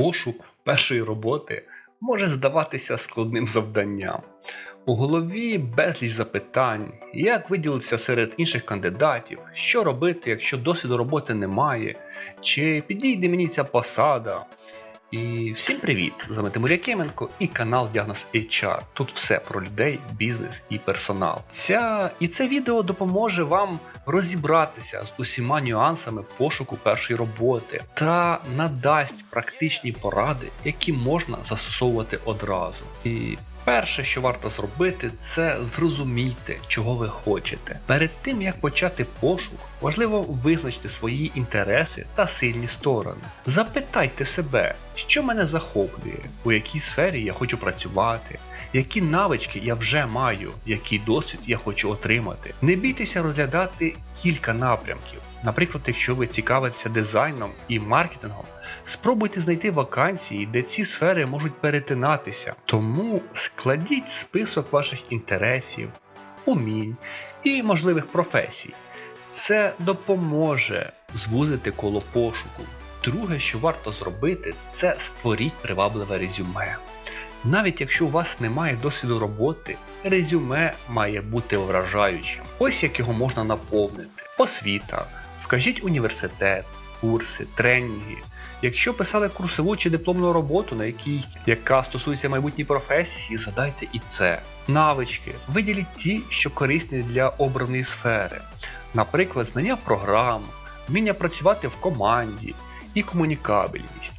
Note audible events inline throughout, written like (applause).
Пошук першої роботи може здаватися складним завданням. У голові безліч запитань, як виділитися серед інших кандидатів, що робити, якщо досвіду роботи немає, чи підійде мені ця посада. І всім привіт! З вами Тимур Якименко і канал Діагноз HR. Тут все про людей, бізнес і персонал. Ця і це відео допоможе вам розібратися з усіма нюансами пошуку першої роботи та надасть практичні поради, які можна застосовувати одразу. І Перше, що варто зробити, це зрозуміти, чого ви хочете. Перед тим як почати пошук, важливо визначити свої інтереси та сильні сторони. Запитайте себе, що мене захоплює, у якій сфері я хочу працювати, які навички я вже маю, який досвід я хочу отримати. Не бійтеся розглядати кілька напрямків. Наприклад, якщо ви цікавитеся дизайном і маркетингом, спробуйте знайти вакансії, де ці сфери можуть перетинатися. Тому складіть список ваших інтересів, умінь і можливих професій. Це допоможе звузити коло пошуку. Друге, що варто зробити, це створіть привабливе резюме. Навіть якщо у вас немає досвіду роботи, резюме має бути вражаючим. Ось як його можна наповнити. Освіта, вкажіть університет, курси, тренінги. Якщо писали курсову чи дипломну роботу, на якій яка стосується майбутньої професії, задайте і це. Навички. Виділіть ті, що корисні для обраної сфери. Наприклад, знання програм, вміння працювати в команді і комунікабельність.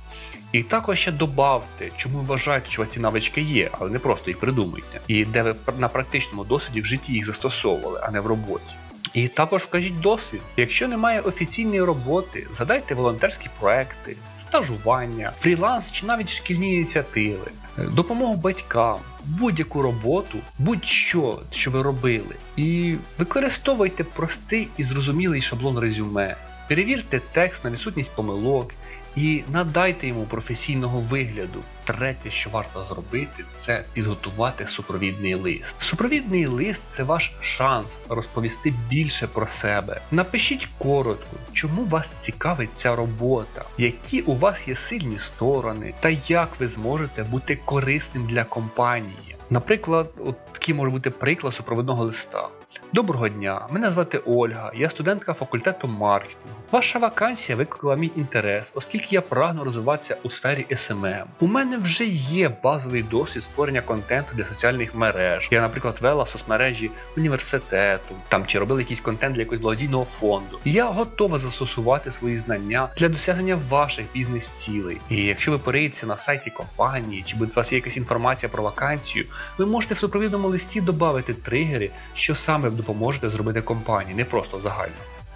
І також ще добавте, чому ви вважаєте, що ці навички є, але не просто їх придумуйте. І де ви на практичному досвіді в житті їх застосовували, а не в роботі. І також вкажіть досвід. Якщо немає офіційної роботи, задайте волонтерські проекти, стажування, фріланс чи навіть шкільні ініціативи, допомогу батькам, будь-яку роботу, будь-що, що ви робили. І використовуйте простий і зрозумілий шаблон резюме. Перевірте текст на відсутність помилок і надайте йому професійного вигляду. Третє, що варто зробити, це підготувати супровідний лист. Супровідний лист це ваш шанс розповісти більше про себе. Напишіть коротко, чому вас цікавить ця робота, які у вас є сильні сторони, та як ви зможете бути корисним для компанії. Наприклад, от такий може бути приклад супровідного листа. Доброго дня, мене звати Ольга, я студентка факультету маркетингу. Ваша вакансія викликала мій інтерес, оскільки я прагну розвиватися у сфері SMM. У мене вже є базовий досвід створення контенту для соціальних мереж. Я, наприклад, вела соцмережі університету, там чи робила якийсь контент для якогось благодійного фонду. І я готова застосувати свої знання для досягнення ваших бізнес-цілей. І якщо ви перейдете на сайті компанії, чи буде у вас є якась інформація про вакансію, ви можете в супровідному листі додати тригери, що саме допоможете зробити компанії, не просто загально.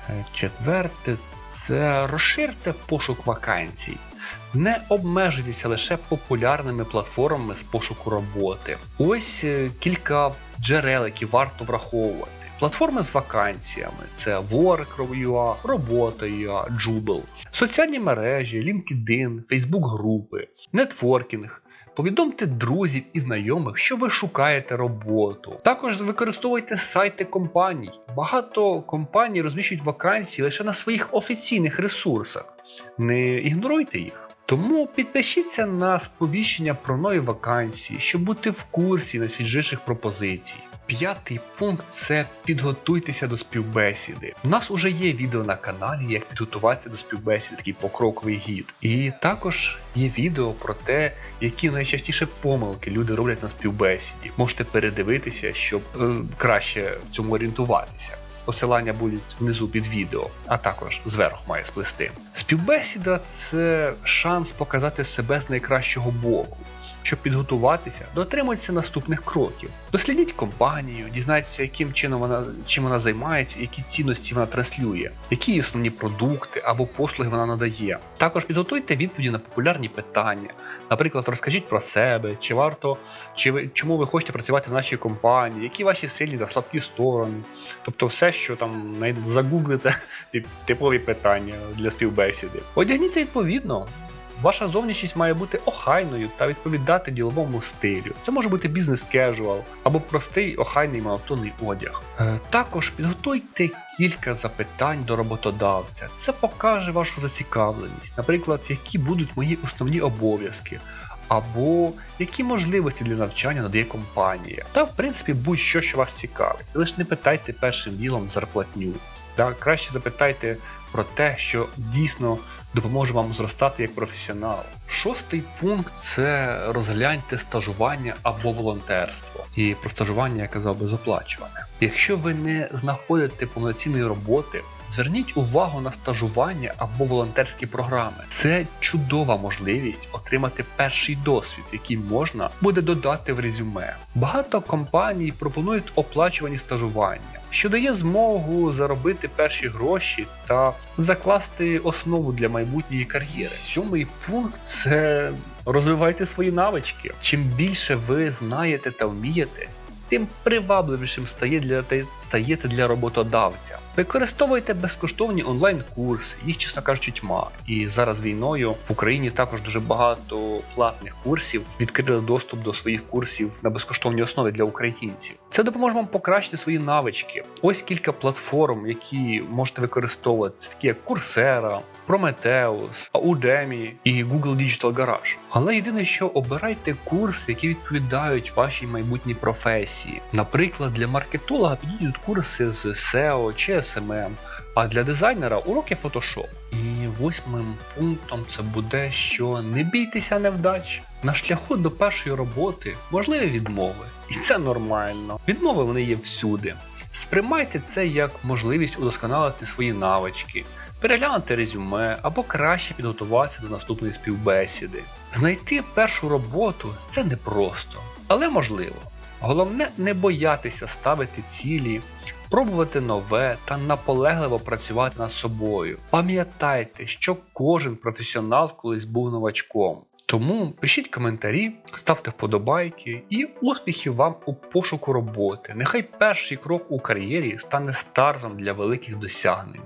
Е, Четверте, це розширте пошук вакансій. Не обмежуйтеся лише популярними платформами з пошуку роботи. Ось е, кілька джерел, які варто враховувати. Платформи з вакансіями це Work.ua, Робота.ua, Jubel, соціальні мережі, LinkedIn, Facebook групи, нетворкінг. Повідомте друзів і знайомих, що ви шукаєте роботу. Також використовуйте сайти компаній. Багато компаній розміщують вакансії лише на своїх офіційних ресурсах. Не ігноруйте їх. Тому підпишіться на сповіщення про нові вакансії, щоб бути в курсі найсвіжіших пропозицій. П'ятий пункт це підготуйтеся до співбесіди. У нас уже є відео на каналі, як підготуватися до співбесіди, такий покроковий гід. І також є відео про те, які найчастіше помилки люди роблять на співбесіді. Можете передивитися, щоб е, краще в цьому орієнтуватися. Посилання будуть внизу під відео, а також зверху має сплести. Співбесіда це шанс показати себе з найкращого боку. Щоб підготуватися, дотримуйтеся наступних кроків. Дослідіть компанію, дізнайтеся, яким чином вона чим вона займається, які цінності вона транслює, які основні продукти або послуги вона надає. Також підготуйте відповіді на популярні питання. Наприклад, розкажіть про себе, чи варто, чи ви чому ви хочете працювати в нашій компанії, які ваші сильні та слабкі сторони. Тобто все, що там загуглите, (laughs) типові питання для співбесіди. Одягніться відповідно. Ваша зовнішність має бути охайною та відповідати діловому стилю. Це може бути бізнес кежуал або простий охайний монотонний одяг. Е, також підготуйте кілька запитань до роботодавця. Це покаже вашу зацікавленість. Наприклад, які будуть мої основні обов'язки. Або які можливості для навчання надає компанія. Та, в принципі, будь-що, що вас цікавить. Лише не питайте першим ділом зарплатню. Да, краще запитайте про те, що дійсно допоможе вам зростати як професіонал. Шостий пункт це розгляньте стажування або волонтерство. І про стажування я казав безоплачуване. Якщо ви не знаходите повноцінної роботи, Зверніть увагу на стажування або волонтерські програми. Це чудова можливість отримати перший досвід, який можна буде додати в резюме. Багато компаній пропонують оплачувані стажування, що дає змогу заробити перші гроші та закласти основу для майбутньої кар'єри. Сьомий пункт це розвивайте свої навички. Чим більше ви знаєте та вмієте, тим привабливішим стає для стаєте для роботодавця. Використовуйте безкоштовні онлайн-курси, їх, чесно кажучи, тьма. І зараз війною в Україні також дуже багато платних курсів відкрили доступ до своїх курсів на безкоштовній основі для українців. Це допоможе вам покращити свої навички. Ось кілька платформ, які можете використовувати, це такі як Coursera, Prometheus, Udemy і Google Digital Garage. Але єдине, що обирайте курси, які відповідають вашій майбутній професії. Наприклад, для маркетолога підійдуть курси з SEO чи SMM, а для дизайнера уроки Photoshop. І восьмим пунктом це буде, що не бійтеся невдач. На шляху до першої роботи можливі відмови, і це нормально. Відмови вони є всюди. Сприймайте це як можливість удосконалити свої навички, переглянути резюме або краще підготуватися до наступної співбесіди. Знайти першу роботу це непросто, але можливо. Головне не боятися ставити цілі, пробувати нове та наполегливо працювати над собою. Пам'ятайте, що кожен професіонал колись був новачком. Тому пишіть коментарі, ставте вподобайки і успіхів вам у пошуку роботи. Нехай перший крок у кар'єрі стане стартом для великих досягнень.